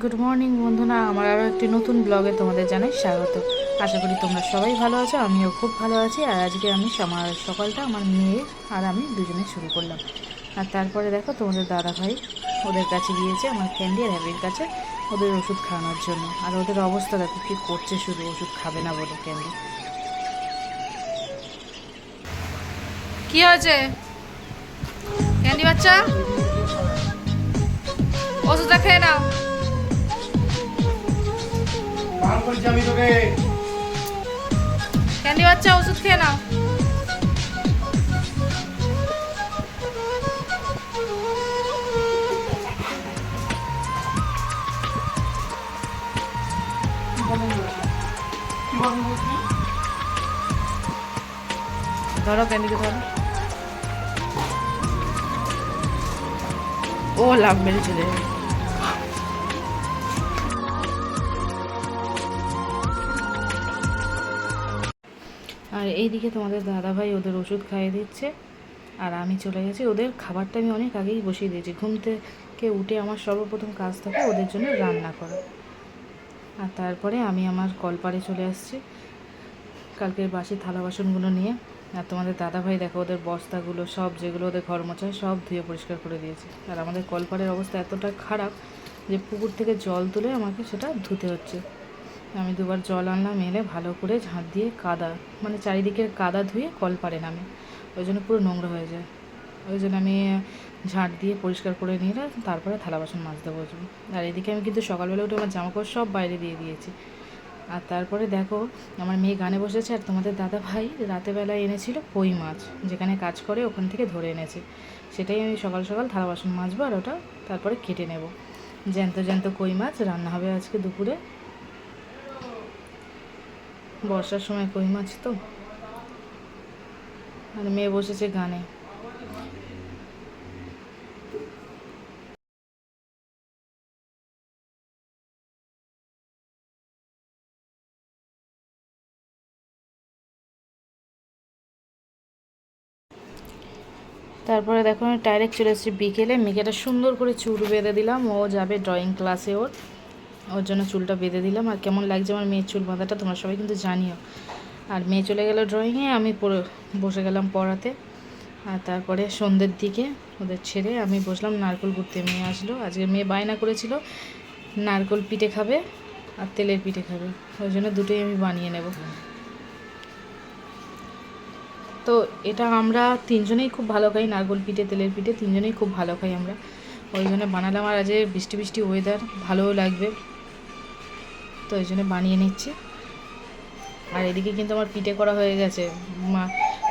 Good morning বন্ধুরা। আমার আরও একটি নতুন ব্লগে তোমাদের জানাই স্বাগত। আশা করি তোমরা সবাই ভালো আছো, আমিও খুব ভালো আছি। আর আজকে আমি আমার সকালটা আমার মেয়ে আর আমি দুজনে শুরু করলাম। আর তারপরে দেখো তোমাদের দাদা ভাই ওদের কাছে গিয়েছে, আমার ক্যান্ডি আর হ্যাবির কাছে, ওদের ওষুধ খাওয়ানোর জন্য। আর ওদের অবস্থা দেখো কী করছে শুধু, ওষুধ খাবে না বলে ক্যান্ডি কি হয়েছে? ক্যান্ডি বাচ্চা? ওষুধটা খেয়ে নাও। করছি আমি তোকে। ক্যান্ডি বাচ্চা ওষুধ খেয়ে নাও। ধরো ক্যান্ডিকে ধরো। ও লাভ মেরে চলে যাবে আর এইদিকে তোমাদের দাদাভাই ওদের ওষুধ খাইয়ে দিচ্ছে। আর আমি চলে গেছি। ওদের খাবারটা আমি অনেক আগেই বসিয়ে দিয়েছি। ঘুম থেকে উঠে আমার সর্বপ্রথম কাজ থাকে ওদের জন্য রান্না করা। আর তারপরে আমি আমার কলপারে চলে আসছি। কালকের বাসি থালা বাসনগুলো নিয়ে। আর তোমাদের দাদাভাই দেখো ওদের বস্তাগুলো, সব যেগুলো ওদের ঘর মোছায় সব ধুয়ে পরিষ্কার করে দিয়েছে। আর আমাদের কলপারের অবস্থা এতটা খারাপ যে পুকুর থেকে জল তুলে আমাকে সেটা ধুতে হচ্ছে। আমি দুবার জল আনলাম, এলে ভালো করে ঝাঁট দিয়ে কাদা মানে চারিদিকের কাদা ধুয়ে কল পারে নামে। ওই জন্য পুরো নোংরা হয়ে যায়। ওই জন্য আমি ঝাঁট দিয়ে পরিষ্কার করে নিয়ে তারপরে থালা বাসন মাজতে বসবো। আর এদিকে আমি কিন্তু সকালবেলা উঠে আমার জামা কাপড় সব বাইরে দিয়ে দিয়েছি। আর তারপরে দেখো, আমার মেয়ে গানে বসেছে আর তোমাদের দাদা ভাই রাতেবেলা এনেছিল কই মাছ, যেখানে কাজ করে ওখান থেকে ধরে এনেছে। সেটাই আমি সকাল সকাল থালা বাসন মাজবো আর ওটা তারপরে কেটে নেব। জ্যান্ত জ্যান্ত কই মাছ রান্না হবে আজকে দুপুরে। বর্ষার সময় কই মাছ তো? আর মেয়ে বসেছে গানে। তারপরে দেখো আমি ডাইরেক্ট চলে এসেছি বিকেলে। মেয়েটা সুন্দর করে চুল বেঁধে দিলাম। ও যাবে ড্রয়িং ক্লাসে ওর। ওর জন্য চুলটা বেঁধে দিলাম। আর কেমন লাগছে আমার মেয়ের চুল বাঁধাটা তোমরা সবাই কিন্তু জানিও। আর মেয়ে চলে গেল ড্রয়িংয়ে আমি পড়ে, বসে গেলাম পড়াতে। আর তারপরে সন্ধ্যের দিকে ওদের ছেড়ে আমি বসলাম, নারকেল ঘুরতে মেয়ে আসলো। আজকে মেয়ে বায়না করেছিল, নারকেল পিঠে খাবে আর তেলের পিঠে খাবে। ওই জন্য দুটোই আমি বানিয়ে নেব। তো এটা আমরা তিনজনেই খুব ভালো খাই, নারকেল পিঠে, তেলের পিঠে, তিনজনেই খুব ভালো খাই আমরা। ওই জন্য বানালাম আর আজ বৃষ্টি বৃষ্টি ওয়েদার ভালোও লাগবে। তো ওই জন্য বানিয়ে নিচ্ছি। আর এদিকে কিন্তু আমার পিঠে করা হয়ে গেছে। মা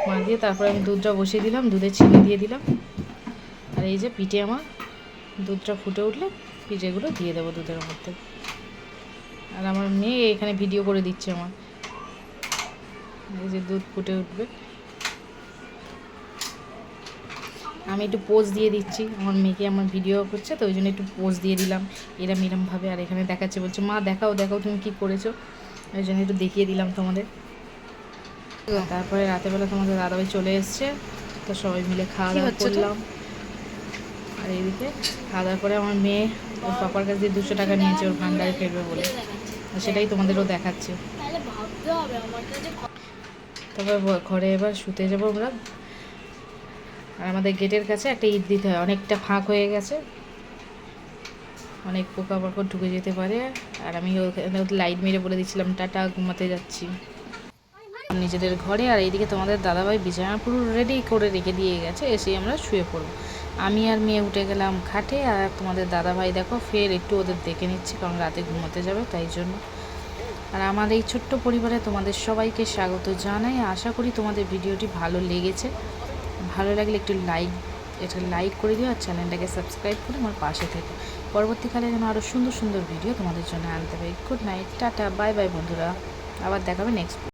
মা দিয়ে তারপরে আমি দুধটা বসিয়ে দিলাম, দুধে চিনি দিয়ে দিলাম। আর এই যে পিঠে আমার, দুধটা ফুটে উঠলে পিঠেগুলো দিয়ে দেবো দুধের মধ্যে। আর আমার মেয়ে এখানে ভিডিও করে দিচ্ছে আমার। এই যে দুধ ফুটে উঠবে। আমি একটু পোজ দিয়ে দিচ্ছি। আমার মেয়েকে আমার ভিডিও করছে তো ওই জন্য একটু পোজ দিয়ে দিলাম। এরম এরমভাবে আর এখানে দেখাচ্ছে বলছে মা দেখাও দেখাও তুমি কী করেছ? ওই জন্য একটু দেখিয়ে দিলাম তোমাদের। তারপরে রাতেরবেলা তোমাদের দাদাভাই চলে এসছে তো সবাই মিলে খাওয়া দাওয়া করলাম। আর এইদিকে খাওয়া দাওয়ার পরে আমার মেয়ে ওর পাপার কাছ দিয়ে দুশো টাকা নিয়েছে ওর ভান্ডারে ফেলবে বলে। আর সেটাই তোমাদেরও দেখাচ্ছে। তারপর ঘরে এবার শুতে যাব আমরা। আর আমাদের গেটের কাছে একটা ঈদ দিতে হয়। অনেকটা ফাঁক হয়ে গেছে। অনেক পোকা পাকড় ঢুকে যেতে পারে। আর আমি ওখানে লাইট মেরে বলে দিচ্ছিলাম টাটা, ঘুমাতে যাচ্ছি। নিজেদের ঘরে, আর এইদিকে তোমাদের দাদাভাই বিছানা পুরো রেডি করে রেখে দিয়ে গেছে। এসেই আমরা শুয়ে পড়ব। আমি আর মেয়ে উঠে গেলাম খাটে, আর তোমাদের দাদাভাই দেখো, ফের একটু ওদের দেখে নিচ্ছি, কারণ রাতে ঘুমাতে যাবে, তাই জন্য। আর আমার এই ছোট্ট পরিবারে তোমাদের সবাইকে স্বাগত জানাই। আশা করি তোমাদের ভিডিওটি ভালো লেগেছে। ভালো লাগলে একটু লাইক এটা লাইক করে দিও আর চ্যানেলটাকে সাবস্ক্রাইব করে আমার পাশে থেকে। পরবর্তীকালে যেন আরও সুন্দর সুন্দর ভিডিও তোমাদের জন্য আনতে হবে good night tata bye bye বন্ধুরা। আবার দেখাবে নেক্সট